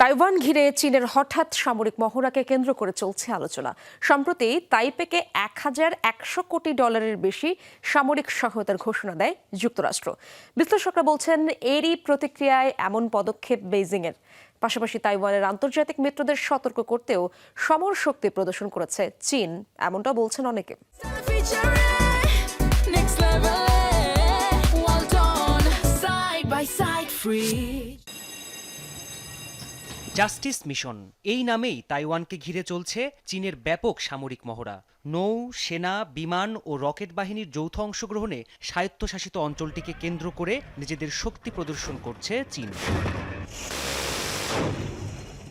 Taiwan ঘিরে চীনের হঠাৎ সামরিক মহড়াকে কেন্দ্র করে চলছে আলোচনা। সম্প্রতি তাইপেকে এক হাজার একশো কোটি ডলারের বেশি সামরিক সহায়তার ঘোষণা দেয় যুক্তরাষ্ট্র। বিশ্লেষকরা বলছেন, এরই প্রতিক্রিয়ায় এমন পদক্ষেপ বেইজিংয়ের। পাশাপাশি তাইওয়ানের আন্তর্জাতিক মিত্রদের সতর্ক করতেও সমর শক্তি প্রদর্শন করেছে চীন এমনটা বলছেন অনেকে। Free. Justice mission. এই নামেই তাইওয়ানকে ঘিরে চলছে চীনের ব্যাপক সামরিক মহড়া। নৌ, সেনা, বিমান ও রকেট বাহিনীর যৌথ অংশগ্রহণে স্বায়ত্তশাসিত অঞ্চলটিকে কেন্দ্র করে নিজেদের শক্তি প্রদর্শন করছে চীন।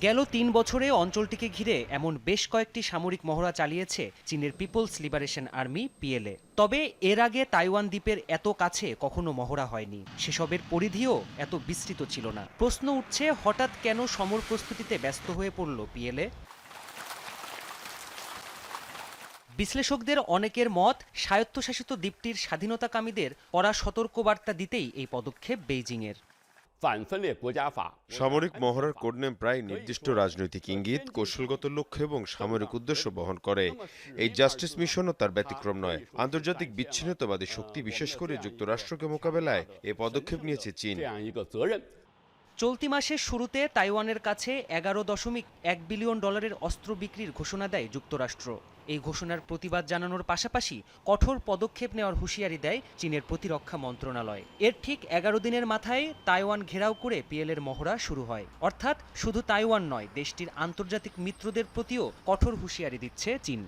গেল তিন বছরে অঞ্চলটিকে ঘিরে এমন বেশ কয়েকটি সামরিক মহড়া চালিয়েছে চীনের পিপলস লিবারেশন আর্মি, পিএলএ। তবে এর আগে তাইওয়ান দ্বীপের এত কাছে কখনো মহড়া হয়নি। সেসবের পরিধিও এত বিস্তৃত ছিল না। প্রশ্ন উঠছে, হঠাৎ কেন সমর প্রস্তুতিতে ব্যস্ত হয়ে পড়ল পিএলএ? বিশ্লেষকদের অনেকের মত, স্বায়ত্তশাসিত দ্বীপটির স্বাধীনতাকামীদের কড়া সতর্কবার্তা দিতেই এই পদক্ষেপ বেইজিংয়ের। সামরিক মহড়ার কোডনেম প্রায় নির্দিষ্ট রাজনৈতিক ইঙ্গিত কৌশলগত লক্ষ্য এবং সামরিক উদ্দেশ্য বহন করে। এই জাস্টিস মিশনও তার ব্যতিক্রম নয়। আন্তর্জাতিক বিচ্ছিন্নতাবাদী শক্তি বিশেষ করে যুক্তরাষ্ট্রকে মোকাবেলায় এ পদক্ষেপ নিয়েছে চীন। চলতি মাসের শুরুতে তাইওয়ানের কাছে এগারো দশমিক এক বিলিয়ন ডলারের অস্ত্র বিক্রির ঘোষণা দেয় যুক্তরাষ্ট্র। এই ঘোষণার প্রতিবাদ জানানোর পাশাপাশি কঠোর পদক্ষেপ নেওয়ার হুঁশিয়ারি দেয় চীনের প্রতিরক্ষা মন্ত্রণালয়। এর ঠিক এগারো দিনের মাথায় তাইওয়ান ঘেরাও করে পিএলের মহড়া শুরু হয়। অর্থাৎ শুধু তাইওয়ান নয়, দেশটির আন্তর্জাতিক মিত্রদের প্রতিও কঠোর হুঁশিয়ারি দিচ্ছে চীন।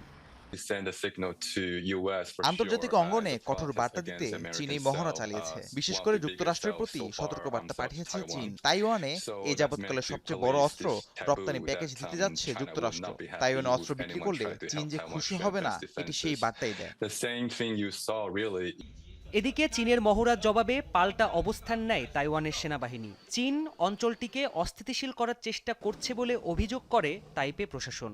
আন্তর্জাতিক অঙ্গনে কঠোর বার্তা দিতে চীন এই মহড়া চালিয়েছে। বিশেষ করে যুক্তরাষ্ট্রের প্রতি সতর্ক বার্তা পাঠিয়েছে চীন। তাইওয়ানে এই যাবৎকালে সবচেয়ে বড় অস্ত্র রপ্তানি প্যাকেজ দিতে যাচ্ছে যুক্তরাষ্ট্র। তাইওয়ানে অস্ত্র বিক্রি করলে চীন যে খুশি হবে না এটি সেই বার্তাই দেয়। এদিকে চীনের মহড়ার জবাবে পাল্টা অবস্থান নেয় তাইওয়ানের সেনাবাহিনী। চীন অঞ্চলটিকে অস্থিতিশীল করার চেষ্টা করছে বলে অভিযোগ করে তাইপে প্রশাসন।